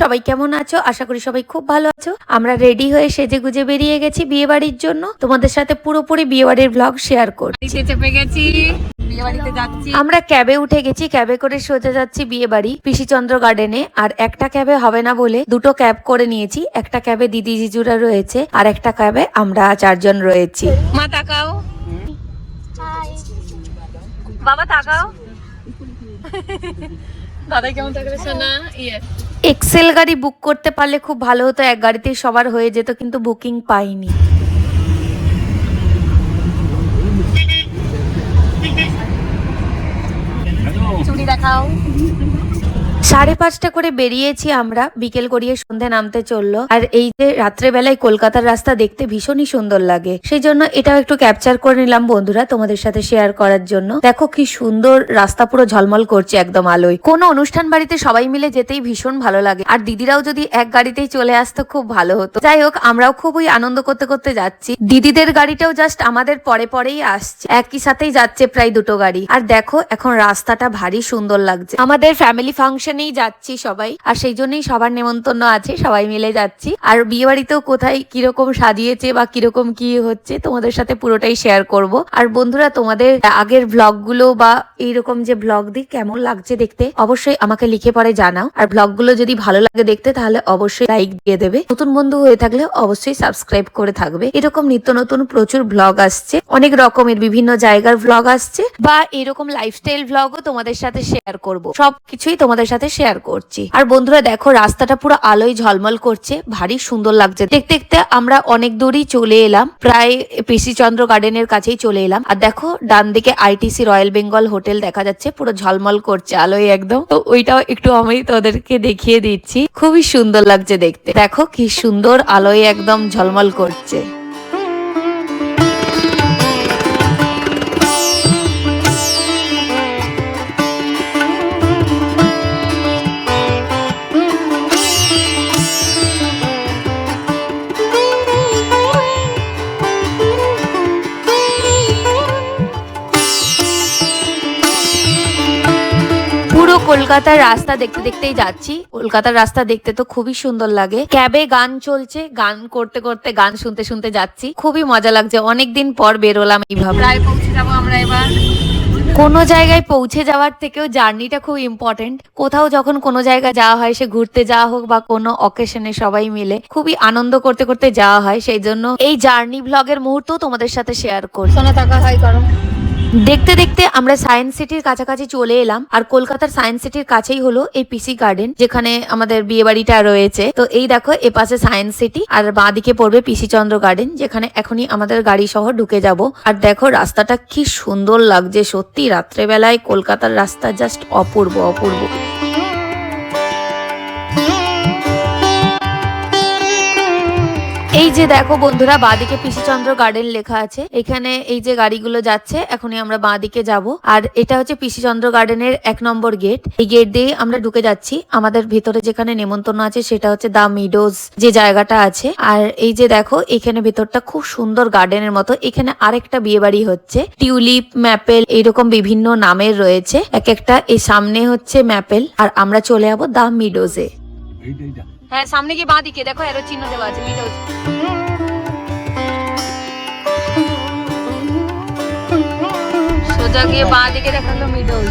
সবাই কেমন আছো? আশা করি সবাই খুব ভালো আছো। আমরা রেডি হয়ে সেজে গুজে বেরিয়ে গেছি বিয়ে বাড়ির জন্য। তোমাদের সাথে পুরোপুরি বিয়ে বাড়ির ব্লগ শেয়ার করছি চেপে গেছি। আমরা ক্যাবে উঠে গেছি ক্যাবে করে সোজা যাচ্ছি বিয়ে বাড়ি পিসিচন্দ্র গার্ডেনে আর একটা ক্যাবে হবে না বলে দুটো ক্যাব করে নিয়েছি। একটা ক্যাবে দিদি জিজুরা রয়েছে আর একটা ক্যাবে আমরা চারজন রয়েছি। মা তাকাও। বাবা তাকাও। দাদা কেমন থাকবে সোনা? ইয়ে। এক্সেল গাড়ি বুক করতে পারলে খুব ভালো হতো এক গাড়িতেই সবার হয়ে যেত কিন্তু বুকিং পাইনি। চুড়ি দেখাও। সাড়ে পাঁচটা করে বেরিয়েছি আমরা। বিকেল করিয়ে সন্ধে নামতে চলল। আর এই যে রাত্রেবেলায় কলকাতার রাস্তা দেখতে ভীষণই সুন্দর লাগে। সেই জন্য এটাও একটু ক্যাপচার করে নিলাম বন্ধুরা তোমাদের সাথে শেয়ার করার জন্য। দেখো কি সুন্দর রাস্তা পুরো ঝলমল করছে একদম আলোয়। কোনো অনুষ্ঠান বাড়িতে সবাই মিলে যেতেই ভীষণ ভালো লাগে। আর দিদিরাও যদি এক গাড়িতেই চলে আসতো খুব ভালো হতো। যাই হোক, আমরাও খুবই আনন্দ করতে করতে যাচ্ছি। দিদিদের গাড়িটাও জাস্ট আমাদের পরে পরেই আসছে। একই সাথেই যাচ্ছে প্রায় দুটো গাড়ি। আর দেখো, এখন রাস্তাটা ভারী সুন্দর লাগছে। আমাদের ফ্যামিলি ফাংশনেই যাচ্ছি সবাই। আর সেই জন্যই সবার নেমন্তন্ন আছে, সবাই মিলে যাচ্ছি। আর বিয়ে বাড়িতেও কোথায় কীরকম সাজিয়েছে বা কীরকম কি হচ্ছে তোমাদের সাথে পুরোটাই শেয়ার করব। আর বন্ধুরা, তোমাদের আগের ব্লগগুলো বা এইরকম যে ব্লগ দিই কেমন লাগছে দেখতে অবশ্যই আমাকে লিখে পরে জানাও। আর ব্লগগুলো যদি ভালো লাগে দেখতে, তাহলে অবশ্যই লাইক দিয়ে দেবে। নতুন বন্ধু হয়ে থাকলে অবশ্যই সাবস্ক্রাইব করে থাকবে। এরকম নিত্য নতুন প্রচুর ব্লগ আসছে। অনেক রকমের বিভিন্ন জায়গার ব্লগ আসছে। বা এরকম লাইফস্টাইল ব্লগও তোমাদের সাথে শেয়ার করব। সবকিছুই তোমাদের সাথে শেয়ার করছি। আর বন্ধুরা দেখো, রাস্তাটা পুরো আলোয় ঝলমল করছে, ভারী সুন্দর লাগছে। দেখতে দেখতে আমরা অনেক দূরই চলে এলাম, প্রায় পিসি চন্দ্র গার্ডেনের কাছেই চলে এলাম। আর দেখো ডান দিকে আইটিসি রয়্যাল বেঙ্গল হোটেল দেখা যাচ্ছে, পুরো ঝলমল করছে আলোয় একদম। তো ওইটাও একটু আমি তোদেরকে দেখিয়ে দিচ্ছি, খুবই সুন্দর লাগছে দেখতে। দেখো, কি সুন্দর আলোয় একদম ঝলমল করছে। কলকাতার রাস্তা দেখতে দেখতেই যাচ্ছি। কলকাতার রাস্তা দেখতে তো খুবই সুন্দর লাগে। ক্যাবে গান চলছে গান করতে করতে গান শুনতে শুনতে যাচ্ছি। খুবই মজা লাগছে অনেকদিন পর বেরোলাম এইভাবে। প্রায় পৌঁছে যাব আমরা এবার। কোনো জায়গায় পৌঁছে যাওয়ার থেকেও জার্নিটা খুব ইম্পর্টেন্ট কোথাও যখন কোনো জায়গায় যাওয়া হয় সে ঘুরতে যাওয়া হোক বা কোনো অকেশনে সবাই মিলে খুবই আনন্দ করতে করতে যাওয়া হয়। সেই জন্য এই জার্নি ব্লগের মুহূর্ত তোমাদের সাথে শেয়ার করি সোনা তাকা হাই করো দেখতে দেখতে আমরা সায়েন্স সিটির কাছাকাছি চলে এলাম, আর কলকাতার সায়েন্স সিটির কাছেই হলো এই পিসি গার্ডেন যেখানে আমাদের বিয়ে বাড়িটা রয়েছে। তো এই দেখো, এ পাশে সায়েন্স সিটি আর বাঁদিকে পড়বে পিসি চন্দ্র গার্ডেন যেখানে এখনই আমাদের গাড়ি সহ ঢুকে যাব। আর দেখো, রাস্তাটা কি সুন্দর লাগছে সত্যি। রাত্রেবেলায় কলকাতার রাস্তা জাস্ট অপূর্ব অপূর্ব। যে দেখো বন্ধুরা, বাঁদিকে পিসিচন্দ্র গার্ডেন লেখা আছে। এখানে এই যে গাড়িগুলো যাচ্ছে, এখনই আমরা বাঁদিকে যাব। আর এটা হচ্ছে পিসিচন্দ্র গার্ডেনের এক নম্বর গেট এই গেট দিয়ে আমরা ঢুকে যাচ্ছি। আমাদের ভেতরে যেখানে নেমন্তন্ন আছে, সেটা হচ্ছে দা মিডোজ যে জায়গাটা আছে। আর এই যে দেখো, এখানে ভেতরটা খুব সুন্দর গার্ডেনের মতো। এখানে আরেকটা বিয়ে বাড়ি হচ্ছে। টিউলিপ, ম্যাপেল, এইরকম বিভিন্ন নামের রয়েছে। এক একটা এই সামনে হচ্ছে ম্যাপেল। আর আমরা চলে যাব দা মিডোজে। হ্যাঁ সামনে গিয়ে বাঁ দিকে দেখো এরো চিহ্ন দেওয়া আছে মিডল সোজা গিয়ে বাঁ দিকে দেখাল মিডল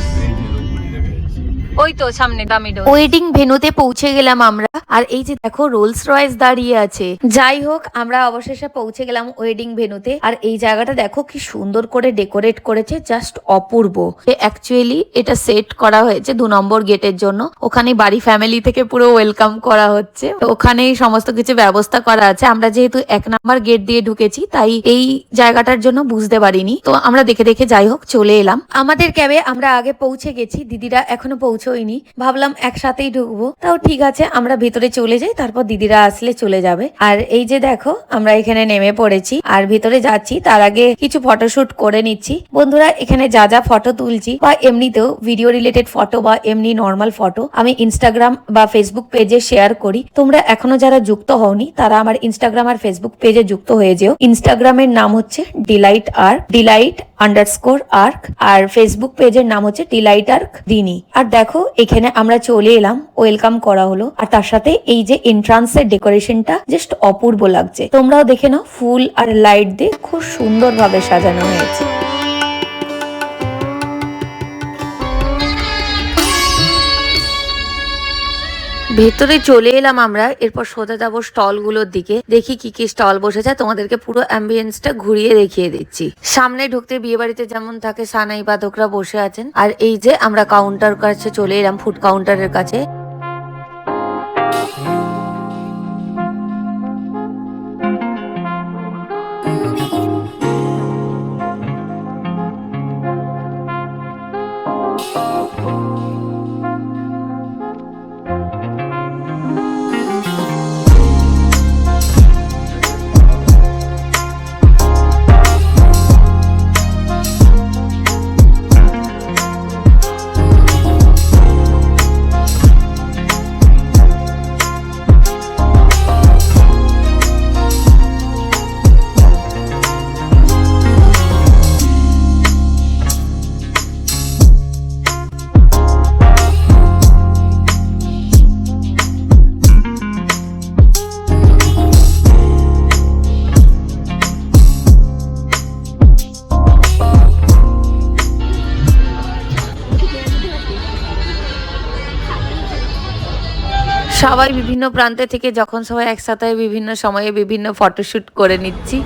ওই তো সামনে দা মিডল ওয়েডিং ভেনুতে পৌঁছে গেলাম আমরা। আর এই যে দেখো রোলস রয়েস দাঁড়িয়ে আছে। যাই হোক, আমরা অবশেষে পৌঁছে গেলাম ওয়েডিং ভেনুতে আর এই জায়গাটা দেখো, কি সুন্দর করে ডেকোরেট করেছে জাস্ট অপূর্ব। অ্যাকচুয়ালি এটা সেট করা হয়েছে দু নম্বর গেটের জন্য। ওখানে বাড়ি ফ্যামিলি থেকে পুরো ওয়েলকাম করা হচ্ছে। তো ওখানেই সমস্ত কিছু ব্যবস্থা করা আছে। আমরা যেহেতু এক নাম্বার গেট দিয়ে ঢুকেছি, তাই এই জায়গাটার জন্য বুঝতে পারিনি। তো আমরা দেখে দেখে যাই হোক, চলে এলাম। আমাদের ক্যাবে আমরা আগে পৌঁছে গেছি। দিদিরা এখনও পৌঁছইনি। ভাবলাম একসাথেই ঢুকবো। তাও ঠিক আছে, আমরা ভিতরে চলে যাই, তারপর দিদিরা আসলে চলে যাবে। আর এই যে দেখো, আমরা এখানে নেমে পড়েছি। আর ভিতরে যাচ্ছি, তার আগে কিছু ফটোশুট করে নিচ্ছি। বন্ধুরা, এখানে যা যা ফটো তুলছি, বা এমনিতেও ভিডিও রিলেটেড ফটো বা এমনি নর্মাল ফটো আমি ইনস্টাগ্রাম বা ফেসবুক পেজে শেয়ার করি। তোমরা এখনও যারা যুক্ত হওনি, তারা আমার ইনস্টাগ্রাম আর ফেসবুক পেজে যুক্ত হয়ে যেও। ইনস্টাগ্রামের নাম হচ্ছে Delight Arc Delight underscore Arc আর ফেসবুক পেজের নাম হচ্ছে ডিলাইট আর্ক দিনি আর দেখো দেখো, এখানে আমরা চলে এলাম ওয়েলকাম করা হলো। আর তার সাথে এই যে এন্ট্রান্স এর ডেকোরেশনটা জাস্ট অপূর্ব লাগছে। তোমরাও দেখে নাও, ফুল আর লাইট দিয়ে খুব সুন্দর ভাবে সাজানো হয়েছে। ভেতরে চলে এলাম আমরা, এরপর সোজা যাব স্টলগুলোর দিকে। দেখি কি কি স্টল বসেছে, তোমাদেরকে পুরো অ্যাম্বিয়েন্সটা ঘুরিয়ে দেখিয়ে দিচ্ছি। সামনে ঢুকতে বিয়ে বাড়িতে যেমন থাকে, সানাই বাদকরা বসে আছেন। আর এই যে আমরা কাউন্টার কাছে চলে এলাম ফুড কাউন্টারের কাছে। সবাই বিভিন্ন প্রান্তে থেকে যখন সবাই একসাথে বিভিন্ন সময়ে বিভিন্ন ফটোশুট করে নিচ্ছি।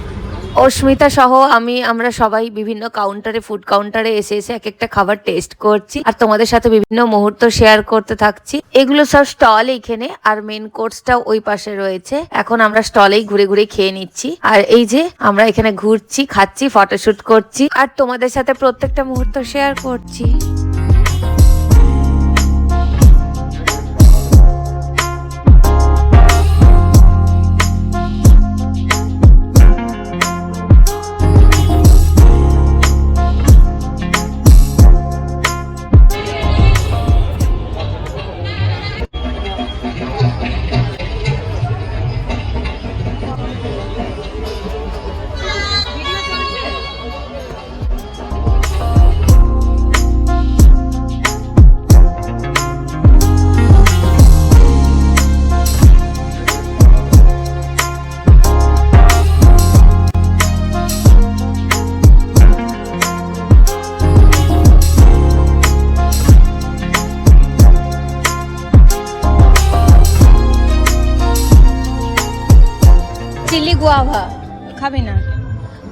অস্মিতা সহ আমি, আমরা সবাই বিভিন্ন কাউন্টারে ফুড কাউন্টারে এসে এসে এক একটা খাবার টেস্ট করছি আর তোমাদের সাথে বিভিন্ন মুহূর্ত শেয়ার করতে থাকছি। এগুলো সব স্টল এখানে আর মেন কোর্সটা ওই পাশে রয়েছে। এখন আমরা স্টলেই ঘুরে ঘুরে খেয়ে নিচ্ছি। আর এই যে আমরা এখানে ঘুরছি, খাচ্ছি ফটোশুট করছি। আর তোমাদের সাথে প্রত্যেকটা মুহূর্ত শেয়ার করছি।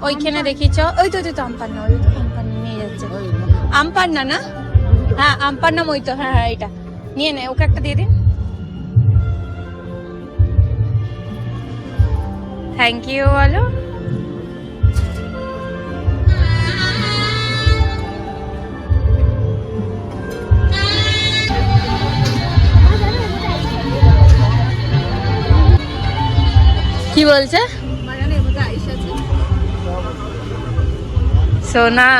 ওইখানে দেখিছ? ওই তো ওই তো আমপান্না ওই তো আমপান্না নিয়ে যাচ্ছে। আমপান্না না হ্যাঁ আমপান্না ওই তো হ্যাঁ হ্যাঁ এটা নিয়ে নে ওকে একটা দিয়ে দিন। থ্যাংক ইউ বলো কি বলছে? সোনা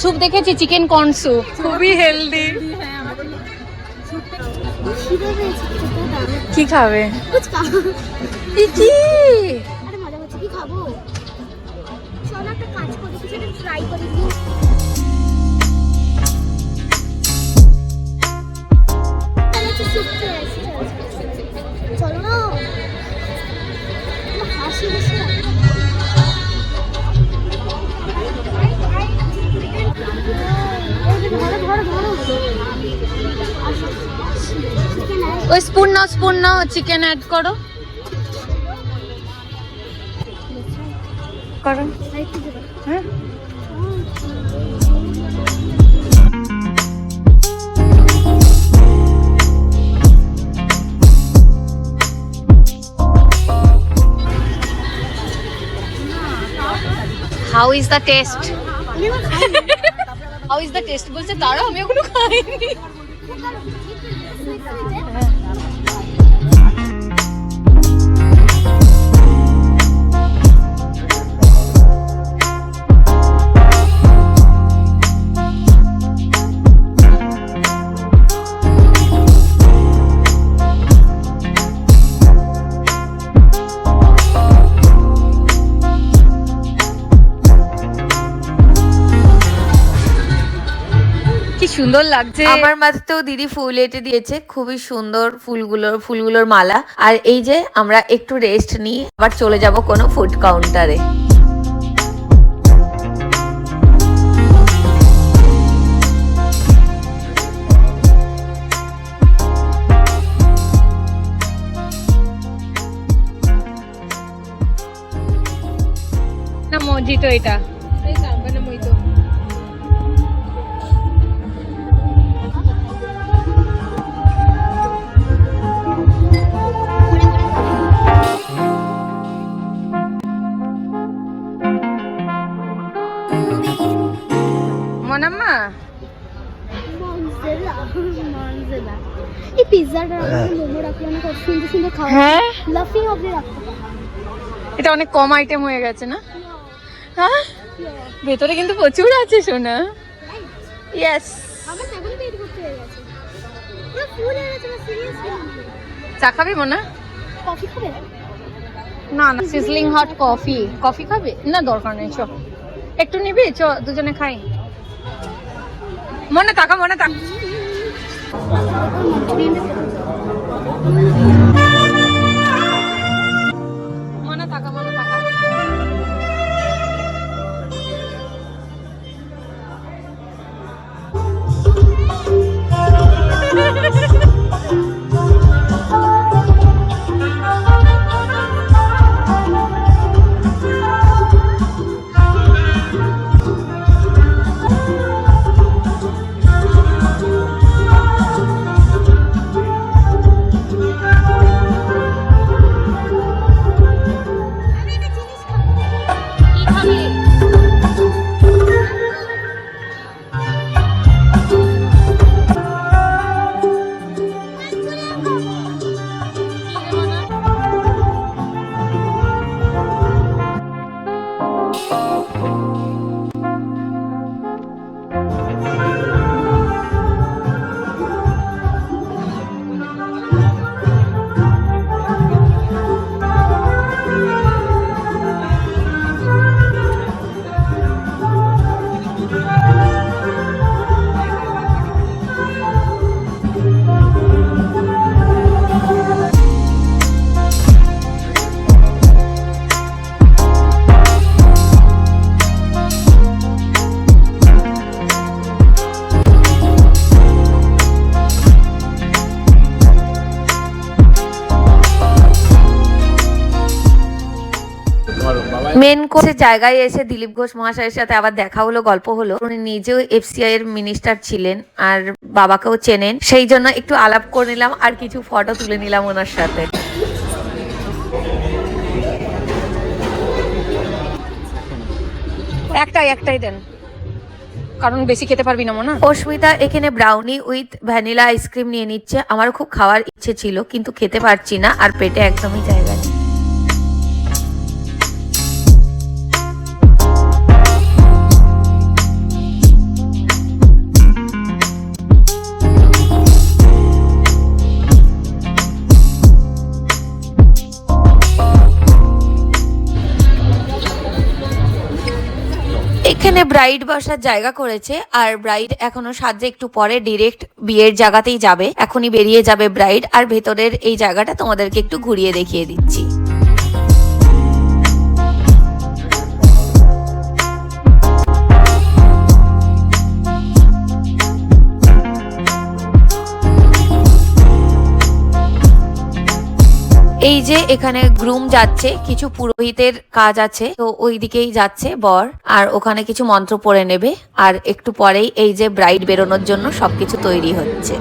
স্যুপ দেখেছি চিকেন কর্ন স্যুপ খুবই হেলদি। কি খাবে? কি? চিকেন অ্যাড করো। করো। হ্যাঁ। How is the taste. How is the taste বলছে তারা আমি এখনও খাইনি। সুন্দর লাগছে। আমার মাথাতেও দিদি ফুল এঁটে দিয়েছে খুবই সুন্দর ফুলগুলোর ফুলগুলোর মালা। আর এই যে আমরা একটু রেস্ট নিয়ে আবার চলে যাব কোনো ফুড কাউন্টারে না মসজিদ এটা। হ্যাঁ। পারে এটা অনেক কম আইটেম হয়ে গেছে না? হ্যাঁ? ভেতরে কিন্তু প্রচুর আছে সোনা। ইয়েস হয়ে হয়ে চা খাবি মনা? কফি খাবে? না না সিজলিং হট কফি কফি খাবি? না দরকার নেই চ একটু নিবি? চ দুজনে খাই। মনে তাকা মনে তাকা। মনে তাকা মনে তাকা কি খাবি মেন কোর্সের জায়গায় এসে দিলীপ ঘোষ মহাশয়ের সাথে আবার দেখা হলো গল্প হলো। উনি নিজেও এফসিআই এর মিনিস্টার ছিলেন আর বাবাকেও চেনেন। সেই জন্য একটু আলাপ করে নিলাম আর কিছু ফটো তুলে নিলাম ওনার সাথে। একটাই একটাই দেন। কারণ বেশি খেতে পারবি না মনে। অস্মিতা এখানে ব্রাউনি উইথ ভ্যানিলা আইসক্রিম নিয়ে নিচ্ছে। আমার খুব খাওয়ার ইচ্ছে ছিল কিন্তু খেতে পারছি না আর পেটে একদমই জায়গা নেই। এখানে ব্রাইড বসার জায়গা করেছে, আর ব্রাইড এখনও সাজে একটু পরে ডিরেক্ট বিয়ের জায়গাতেই যাবে। এখনই বেরিয়ে যাবে ব্রাইড আর ভেতরের এই জায়গাটা তোমাদেরকে একটু ঘুরিয়ে দেখিয়ে দিচ্ছি। এই যে এখানে গ্রুম যাচ্ছে, কিছু পুরোহিতের কাজ আছে, তো ওই দিকেই যাচ্ছে বর, আর ওখানে কিছু মন্ত্র পড়ে নেবে, আর একটু পরেই এই যে ব্রাইড বেরোনোর জন্য সবকিছু তৈরি হচ্ছে।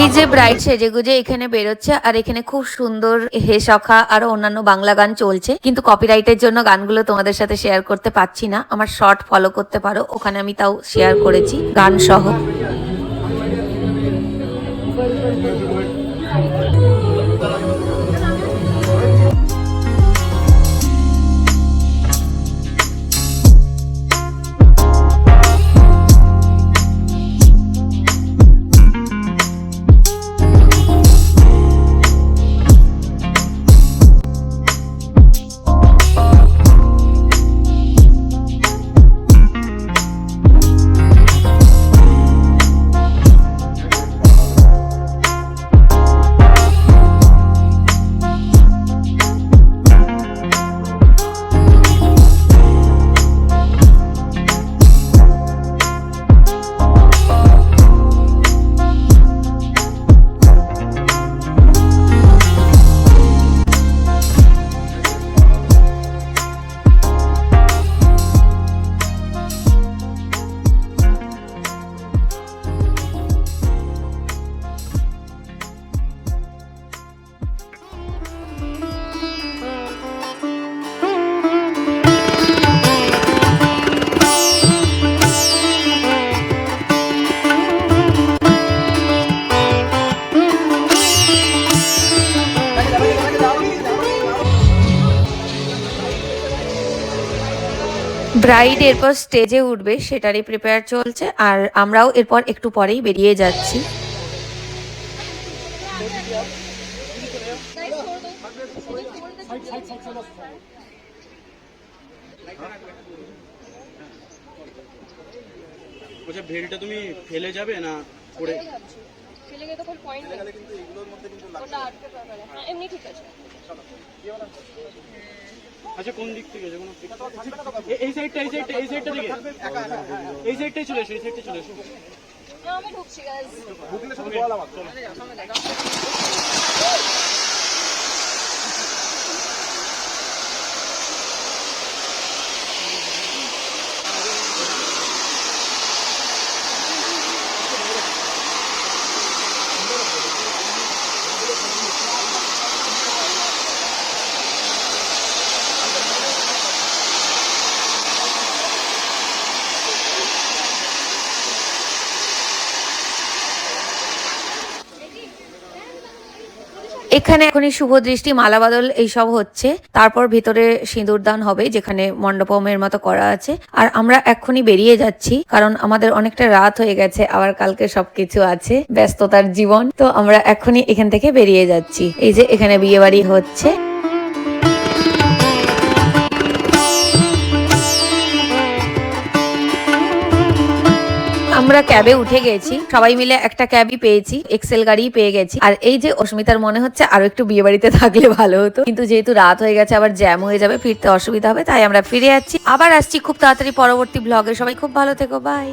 এই যে ব্রাইট সেজে গুজে এখানে বেরোচ্ছে, আর এখানে খুব সুন্দর হে সখা আরও অন্যান্য বাংলা গান চলছে। কিন্তু কপিরাইটের জন্য গানগুলো তোমাদের সাথে শেয়ার করতে পারছি না। আমার শর্ট ফলো করতে পারো, ওখানে আমি তাও শেয়ার করেছি গান সহ ব্রাইড এরপর স্টেজে উঠবে সেটারই প্রিপেয়ার চলছে। আর আমরাও এরপর একটু পরেই বেরিয়ে যাচ্ছি। ভেলটা তুমি ফেলে যাবে না পরে আচ্ছা কোন দিক থেকে? আছে কোনো এই সাইডটা এই সাইডটা এই সাইডটা দিকে। এই সাইডটাই চলে এসো এই সাইডটাই চলে এসো। এখানে এখনই শুভ দৃষ্টি মালাবাদল এইসব হচ্ছে। তারপর ভিতরে সিঁদুরদান হবে, যেখানে মণ্ডপমের মতো করা আছে। আর আমরা এক্ষুনি বেরিয়ে যাচ্ছি, কারণ আমাদের অনেকটা রাত হয়ে গেছে, আবার কালকে সবকিছু আছে, ব্যস্ততার জীবন। তো আমরা এখনই এখান থেকে বেরিয়ে যাচ্ছি। এই যে এখানে বিয়ে বাড়ি হচ্ছে। আমরা ক্যাবে উঠে গেছি। সবাই মিলে একটা ক্যাবই পেয়েছি এক্সেল গাড়ি পেয়ে গেছি। আর এই যে অস্মিতার মনে হচ্ছে আরও একটু বিয়ে বাড়িতে থাকলে ভালো হতো। কিন্তু যেহেতু রাত হয়ে গেছে, আবার জ্যাম হয়ে যাবে, ফিরতে অসুবিধা হবে, তাই আমরা ফিরে যাচ্ছি। আবার আসছি খুব তাড়াতাড়ি পরবর্তী ব্লগে সবাই খুব ভালো থেকো বাই